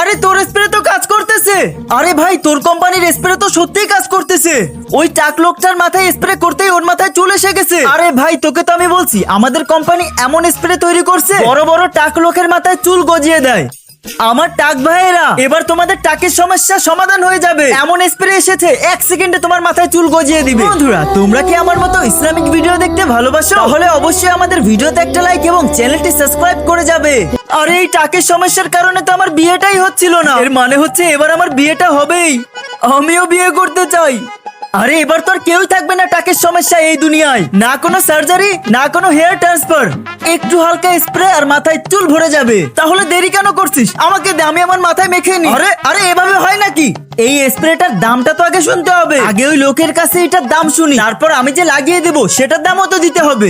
আরে তোর স্প্রে তো কাজ করতেছে। আরে ভাই, তোর কোম্পানির স্প্রে তো সত্যিই কাজ করতেছে। ওই টাক লোকটার মাথায় স্প্রে করতেই ওর মাথায় চুল এসে গেছে। আরে ভাই, তোকে তো আমি বলছি, আমাদের কোম্পানি এমন স্প্রে তৈরি করছে, বড় বড় টাক লোকের মাথায় চুল গজিয়ে দেয়। আমার টাক ভাইয়েরা, এবার তোমাদের টাকের সমস্যা সমাধান হয়ে যাবে। এমন স্প্রে এসেছে, এক সেকেন্ডে তোমার মাথায় চুল গজিয়ে দিবে। বন্ধুরা, তোমরা কি আমার মতো ইসলামিক ভিডিও দেখতে ভালোবাসো? তাহলে অবশ্যই আমাদের ভিডিওতে একটা লাইক এবং চ্যানেলটি সাবস্ক্রাইব করে যাবে। আর, এই টাকের সমস্যার কারণে তো আমার বিয়েটাই হচ্ছিল না। এর মানে হচ্ছে এবার আমার বিয়েটা হবেই। আমিও বিয়ে করতে চাই। আরে এবার তো আর কেউ থাকবে না টাকের সমস্যা এই দুনিয়ায়। না কোনো সার্জারি না কোনো হেয়ার ট্রান্সফার একটু হালকা স্প্রে আর মাথায় চুল ভরে যাবে। তাহলে দেরি কেন করছিস? আমাকে দে আমি আমার মাথায় মেখে নি আরে আরে এভাবে হয় নাকি? এই স্প্রেটার দামটা তো আগে শুনতে হবে। আগে ওই লোকের কাছে এটার দাম শুনি। তারপর আমি যে লাগিয়ে দেবো সেটার দামও তো দিতে হবে।